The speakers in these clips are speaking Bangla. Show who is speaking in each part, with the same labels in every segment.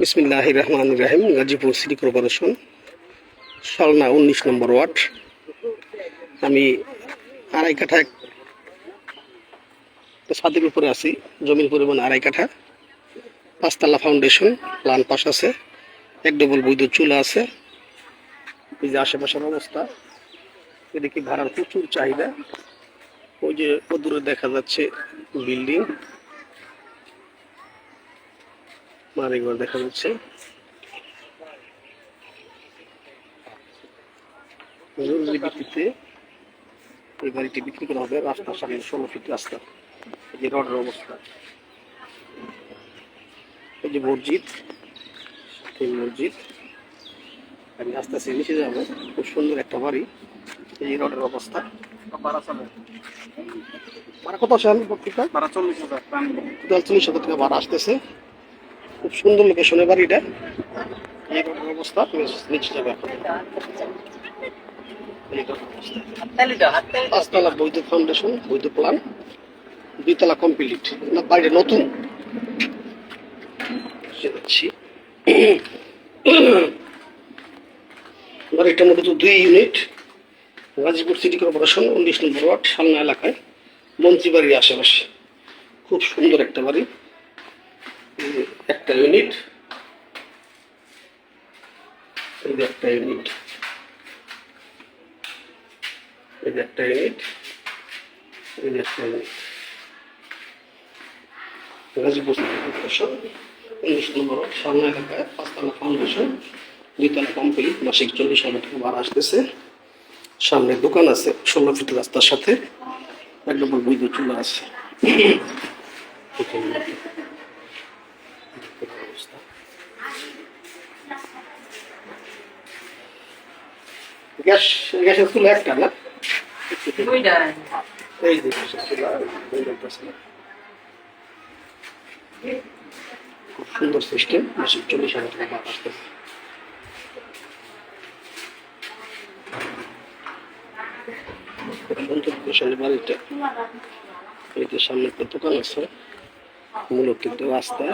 Speaker 1: বিসমিল্লাহ রহমান রাহিম গাজীপুর সিটি কর্পোরেশন সালনা উনিশ নম্বর ওয়ার্ড। আমি আড়াই কাঠা ছাদের উপরে আছি, জমির পরিমাণ আড়াই কাঠা। পাঁচতলা ফাউন্ডেশন, প্লান পাশ আছে, এক ডবল বৈদ্যুৎ চুলা আছে। এই যে আশেপাশের অবস্থা, এদিকে ভাড়ার প্রচুর চাহিদা। ওই যে দূরে দেখা যাচ্ছে বিল্ডিং। মারিঘর দেখা যাচ্ছে জরুরি ভিত্তিতে এই বাড়িটি বিক্রি করা হবে রাস্তার সামনে ষোলো ফিট রাস্তা। এই যে রডের অবস্থা। এই যে মসজিদ এই মসজিদ। আমি আস্তে আস্তে নিচে যাব। খুব সুন্দর একটা বাড়ি। এই রডের অবস্থা।
Speaker 2: ভাড়া
Speaker 1: কত আছে পত্রিকা
Speaker 2: ভাড়া চল্লিশ হাজার।
Speaker 1: চল্লিশ হাজার টাকা ভাড়া আসতেছে। খুব সুন্দর লোকেশনে বাড়িটা। এই অবস্থা তুমি নিচে যাবে। পাঁচতলা বৈধ ফাউন্ডেশন বৈধ প্ল্যান দুইতলা কমপ্লিট না বাইরে নতুন? যাচ্ছি বাড়িটা মূলত দুই ইউনিট গাজীপুর সিটি কর্পোরেশন উনিশ নম্বর ওয়ার্ড, সালনা এলাকায় মন্ত্রী বাড়ির আশেপাশে। খুব সুন্দর একটা বাড়ি। একটা ইউনিট এই একটা ইউনিট এই একটা ইউনিট এই একটা ইউনিট ওয়ার্ড এলাকায় পাঁচতলা ফাউন্ডেশন দুইতলা মাসিক চল্লিশ হাজার আসতেছে। সামনে দোকান আছে, ষোলো ফিট রাস্তার সাথে, এক নম্বর বৈদ্যুৎ চুলা আছে। গ্যাস গ্যাসের চুলা একটা না? এই যে গ্যাসের চুলা এই দেখতেছে না? খুব সুন্দর সিস্টেম চল্লিশ হাজার টাকা ভাড়া আসতেছে। সুন্দর বাড়িটা এই যে সামনে একটা দোকান আছে মূলত কিন্তু রাস্তা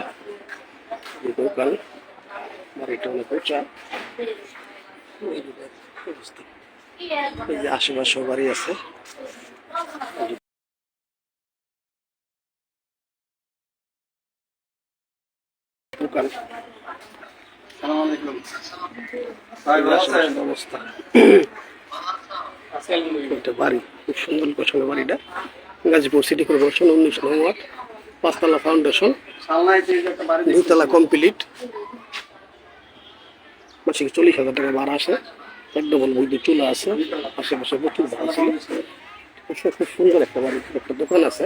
Speaker 1: দোকান বাড়িটা অনেক উঁচা। এই যে আশেপাশে বাড়ি আছে। দোকান। অবস্থা। একটা বাড়ি। খুব সুন্দর বাড়িটা। গাজীপুর সিটি কর্পোরেশন উনিশ নম্বর পাঁচতলা ফাউন্ডেশন। দুতলা কমপ্লিট। মাসিক চল্লিশ হাজার টাকা ভাড়া আছে। এক ডবল বৈদ্যুৎ চুলা আছে আশেপাশে প্রচুর ভাড়া ছিল খুব সুন্দর একটা বাড়ি, একটা দোকান আছে।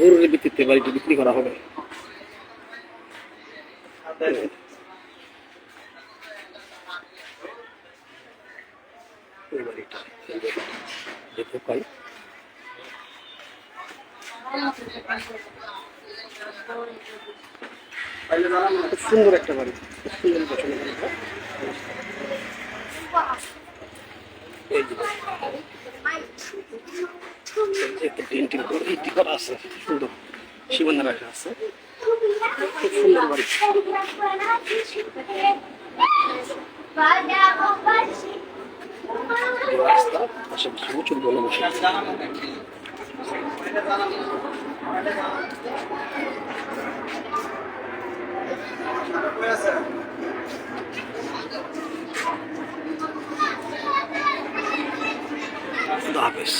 Speaker 1: জরুরি ভিত্তিতে বাড়িটি বিক্রি করা হবে। খুব সুন্দর একটা বাড়ি, খুব সুন্দর পছন্দ বাড়িটা এই যে এই যে একটা টিন করে ইটি করা আছে, সুন্দর। সীমানা রাখা আছে। খুব সুন্দর বাড়ি। রাস্তা আশেপাশে প্রচুর জনবসতি খুদা হাফেজ